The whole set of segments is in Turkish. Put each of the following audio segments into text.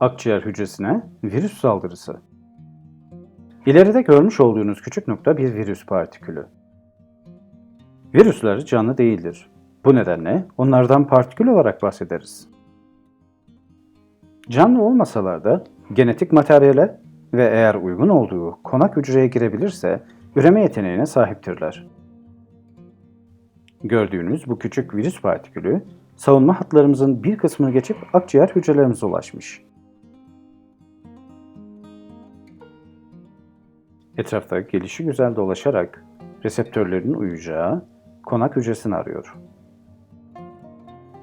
Akciğer hücresine virüs saldırısı. İleride görmüş olduğunuz küçük nokta bir virüs partikülü. Virüsler canlı değildir. Bu nedenle onlardan partikül olarak bahsederiz. Canlı olmasalar da genetik materyale ve eğer uygun olduğu konak hücreye girebilirse üreme yeteneğine sahiptirler. Gördüğünüz bu küçük virüs partikülü savunma hatlarımızın bir kısmını geçip akciğer hücrelerimize ulaşmış. Etrafta gelişi güzel dolaşarak reseptörlerin uyacağı konak hücresini arıyor.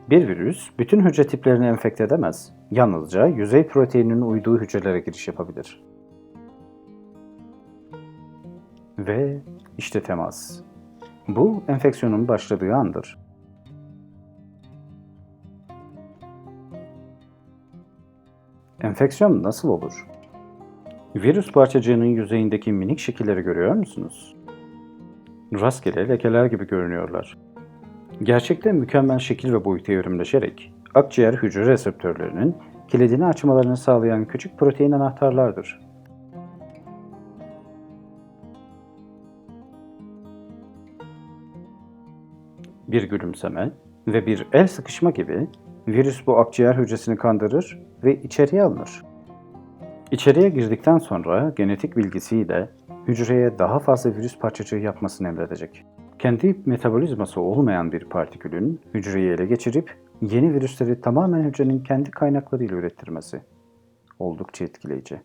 Bir virüs bütün hücre tiplerini enfekte edemez. Yalnızca yüzey proteininin uyduğu hücrelere giriş yapabilir. Ve işte temas. Bu enfeksiyonun başladığı andır. Enfeksiyon nasıl olur? Virüs parçacığının yüzeyindeki minik şekilleri görüyor musunuz? Rastgele lekeler gibi görünüyorlar. Gerçekte mükemmel şekil ve boyuta evrimleşerek akciğer hücre reseptörlerinin kilidini açmalarını sağlayan küçük protein anahtarlardır. Bir gülümseme ve bir el sıkışma gibi virüs bu akciğer hücresini kandırır ve içeriye alınır. İçeriye girdikten sonra genetik bilgisiyle hücreye daha fazla virüs parçacığı yapmasını emredecek. Kendi metabolizması olmayan bir partikülün hücreyi ele geçirip yeni virüsleri tamamen hücrenin kendi kaynaklarıyla ürettirmesi. Oldukça etkileyici.